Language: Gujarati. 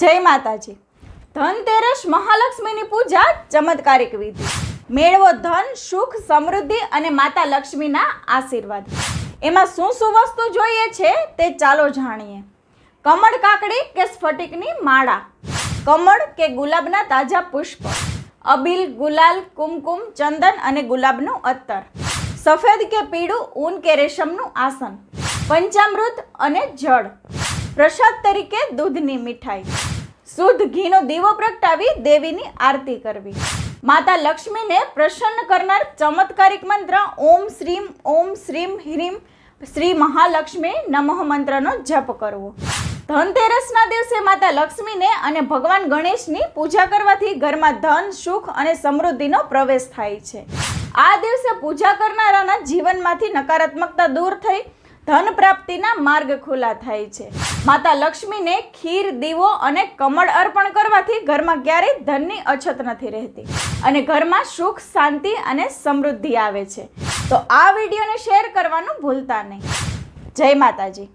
જય માતાજી. ધનતેરસ મહાલક્ષ્મીની પૂજા ચમત્કારિક વિધિ. મેળવો ધન, સુખ, સમૃદ્ધિ અને માતા લક્ષ્મીના આશીર્વાદ. એમાં શું શું વસ્તુ જોઈએ છે તે ચાલો જાણીએ. કમળ કાકડી કે સ્ફટિકની માળા? કમળ કે ગુલાબના તાજા પુષ્પ? અબીલ, ગુલાલ, કુમકુમ, ચંદન અને ગુલાબનું અત્તર? સફેદ કે પીળું, ઊન કે રેશમનું આસન? પંચામૃત અને જળ? પ્રસાદ તરીકે દૂધની મીઠાઈ. શુદ્ધ ઘીનો દીવો પ્રગટાવી દેવીની આરતી કરવી. માતા લક્ષ્મીને પ્રસન્ન કરનાર ચમત્કારિક મંત્ર ઓમ શ્રીમ ઓમ શ્રીમ, હ્રીમ, શ્રી મહાલક્ષ્મી નમઃ મંત્રનો જપ કરવો. ધનતેરસના દિવસે માતા લક્ષ્મીને અને ભગવાન ગણેશની પૂજા કરવાથી ઘરમાં ધન, સુખ અને સમૃદ્ધિનો પ્રવેશ થાય છે. આ દિવસે પૂજા કરનારાના જીવનમાંથી નકારાત્મકતા દૂર થઈ ધન પ્રાપ્તિના માર્ગ ખુલ્લા થાય છે. માતા લક્ષ્મીને ખીર, દીવો અને કમળ અર્પણ કરવાથી ઘરમાં ક્યારેય ધનની અછત નથી રહેતી અને ઘરમાં સુખ, શાંતિ અને સમૃદ્ધિ આવે છે. તો આ વિડીયોને શેર કરવાનું ભૂલતા નહીં. જય માતાજી.